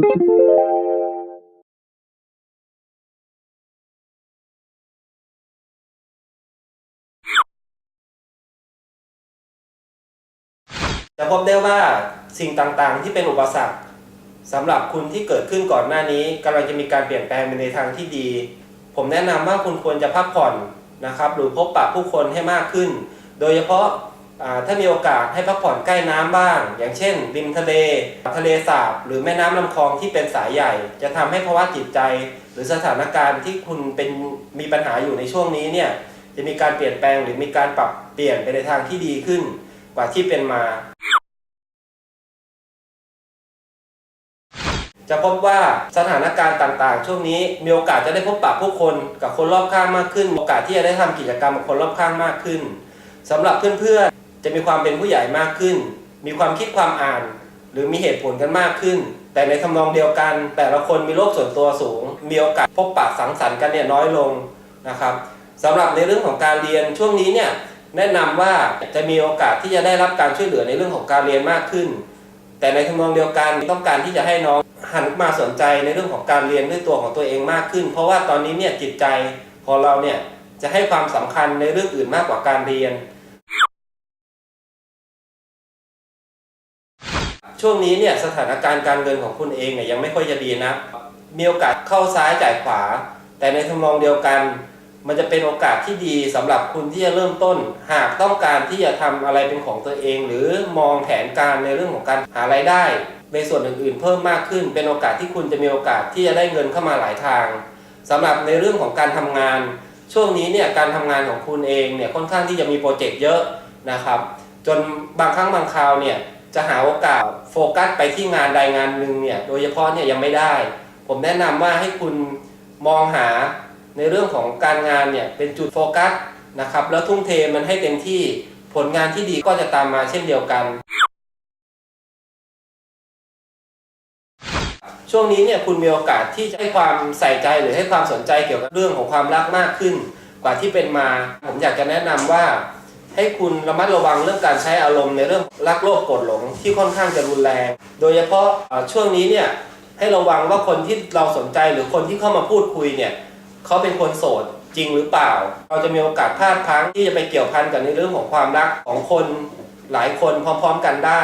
จะพบได้ว่าสิ่งต่างๆ ที่เป็นอุปสรรคสำหรับคุณที่เกิดขึ้นก่อนหน้านี้กำลังจะมีการเปลี่ยนแปลงไปในทางที่ดี ผมแนะนำว่าคุณควรจะพักผ่อนนะครับ หรือพบปะผู้คนให้มากขึ้น โดยเฉพาะ ถ้ามีโอกาสให้พักผ่อนใกล้น้ำบ้าง อย่างเช่น ริมทะเล ทะเลสาบ หรือแม่น้ำลำคลองที่เป็นสายใหญ่ จะทำให้ภาวะจิตใจ หรือสถานการณ์ที่คุณเป็นมีปัญหาอยู่ในช่วงนี้เนี่ยจะมีการเปลี่ยนแปลงหรือมีการปรับเปลี่ยนไปในทางที่ดีขึ้น กว่าที่เป็นมา จะพบว่าสถานการณ์ต่างๆ ช่วงนี้มีโอกาสจะได้พบปะผู้คนกับคนรอบข้างมากขึ้น โอกาสที่จะได้ทำกิจกรรมกับคนรอบข้างมากขึ้นสำหรับเพื่อนๆ จะมีความเป็นผู้ใหญ่มากขึ้น มีความคิดความอ่าน หรือมีเหตุผลกันมากขึ้น แต่ในทำนองเดียวกัน แต่ละคนมีโลกส่วนตัวสูง มีโอกาสพบปะสังสรรค์กันเนี่ยน้อยลงนะครับสำหรับในเรื่องของการเรียนช่วงนี้เนี่ยแนะนำว่าจะมีโอกาสที่จะได้รับการช่วยเหลือในเรื่องของการเรียนมากขึ้น แต่ในทำนองเดียวกันต้องการที่จะให้น้องหันมาสนใจในเรื่องของการเรียนด้วยตัวของตัวเองมากขึ้น เพราะว่าตอนนี้เนี่ยจิตใจของเราเนี่ยจะให้ความสำคัญในเรื่องอื่นมากกว่าการเรียน ช่วงนี้เนี่ยสถานการณ์การเงินของคุณเองเนี่ยยังไม่ค่อยจะดีนะมีโอกาสเข้าซ้ายจ่ายขวา แต่ในทำนองเดียวกัน มันจะเป็นโอกาสที่ดีสำหรับคุณที่จะเริ่มต้น หากต้องการที่จะทำอะไรเป็นของตัวเอง หรือมองแผนการในเรื่องของการหารายได้ ในส่วนอื่นๆ เพิ่มมากขึ้น เป็นโอกาสที่คุณจะมีโอกาสที่จะได้เงินเข้ามาหลายทางสำหรับในเรื่องของการทำงาน ช่วงนี้เนี่ยการทำงานของคุณเองเนี่ยค่อนข้างที่จะมีโปรเจกต์เยอะนะครับ จนบางครั้งบางคราวเนี่ยจะหาโอกาส โฟกัสไปที่งานใดงานหนึ่งเนี่ยโดยเฉพาะเนี่ยยังไม่ได้ ผมแนะนำว่าให้คุณมองหาในเรื่องของการงานเนี่ยเป็นจุดโฟกัสนะครับแล้วทุ่มเทมันให้เต็มที่ผลงานที่ดีก็จะตามมาเช่นเดียวกัน ช่วงนี้เนี่ยคุณมีโอกาสที่จะให้ความใส่ใจหรือให้ความสนใจเกี่ยวกับเรื่องของความรักมากขึ้น กว่าที่เป็นมา ผมอยากจะแนะนำว่า ให้คุณระมัดระวังเรื่องการใช้อารมณ์ในเรื่องรักโลภโกรธหลงที่ค่อนข้างจะรุนแรง โดยเฉพาะช่วงนี้เนี่ยให้ระวังว่าคนที่เราสนใจหรือคนที่เข้ามาพูดคุยเนี่ยเขาเป็นคนโสดจริงหรือเปล่า เราจะมีโอกาสพลาดพลั้งที่จะไปเกี่ยวพันกับในเรื่องของความรักของคนหลายคนพร้อมๆกันได้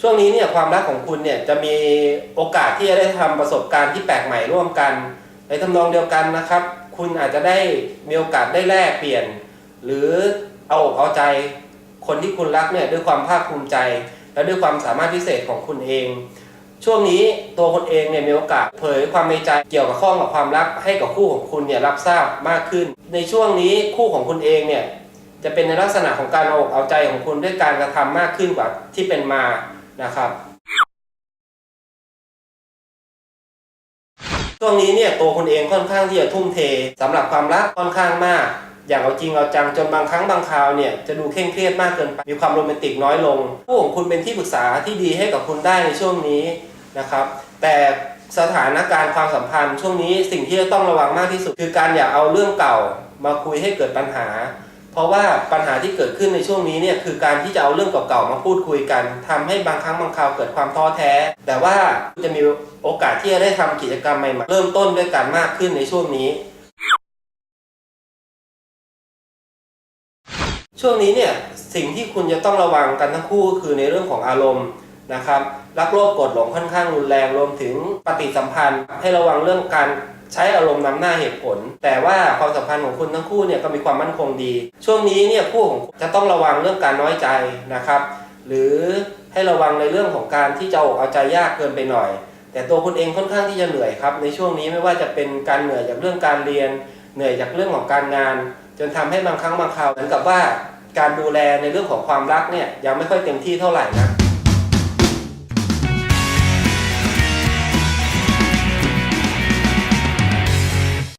ช่วงนี้เนี่ยความรักของคุณเนี่ยจะมีโอกาสที่จะได้ทำประสบการณ์ที่แปลกใหม่ร่วมกัน ในทำนองเดียวกันนะครับ คุณอาจจะได้มีโอกาสได้แลกเปลี่ยน หรือเอาอกเอาใจคนที่คุณรักเนี่ยด้วยความภาคภูมิใจ และด้วยความสามารถพิเศษของคุณเอง ช่วงนี้ตัวคนเองเนี่ยมีโอกาสเผยความในใจเกี่ยวกับข้องกับความรักให้กับคู่ของคุณเนี่ยรับทราบมากขึ้น ในช่วงนี้คู่ของคุณเองเนี่ยจะเป็นในลักษณะของการเอาอกเอาใจของคุณด้วยการกระทำมากขึ้นกว่าที่เป็นมานะครับ ช่วงนี้เนี่ยตัวคุณเองค่อนข้างที่จะทุ่มเทสำหรับความรักค่อนข้างมาก อย่างเอาจริงเอาจังจนบางครั้งบางคราวเนี่ยจะดูเคร่งเครียดมากเกินไปมีความโรแมนติกน้อยลง ผู้ของคุณเป็นที่ปรึกษาที่ดีให้กับคุณได้ในช่วงนี้นะครับแต่สถานการณ์ความสัมพันธ์ช่วงนี้สิ่งที่จะต้องระวังมากที่สุด คือการอย่าเอาเรื่องเก่ามาคุยให้เกิดปัญหา เพราะว่าปัญหาที่เกิดขึ้นในช่วงนี้เนี่ยคือการที่จะเอาเรื่องเก่าๆมาพูดคุยกันทำให้บางครั้งบางคราวเกิดความท้อแท้ แต่ว่าจะมีโอกาสที่จะได้ทำกิจกรรมใหม่ๆเริ่มต้นด้วยกันมากขึ้นในช่วงนี้ ช่วงนี้เนี่ยสิ่งที่คุณจะต้องระวังกันทั้งคู่ก็คือในเรื่องของอารมณ์นะครับรักโลภกรธหลงค่อนข้างรุนแรงรวมถึงปฏิสัมพันธ์ ให้ระวังเรื่องการ ใช้อารมณ์นำหน้าเหตุผล แต่ว่าความสัมพันธ์ของคุณทั้งคู่เนี่ยก็มีความมั่นคงดี ช่วงนี้เนี่ยคู่ของจะต้องระวังเรื่องการน้อยใจนะครับ หรือให้ระวังในเรื่องของการที่จะอกเอาใจยากเกินไปหน่อย แต่ตัวคุณเองค่อนข้างที่จะเหนื่อยครับ ในช่วงนี้ไม่ว่าจะเป็นการเหนื่อยจากเรื่องการเรียน เหนื่อยจากเรื่องของการงาน จนทำให้บางครั้งบางคราวเหมือนกับว่า การดูแลในเรื่องของความรักเนี่ยยังไม่ค่อยเต็มที่เท่าไหร่นะ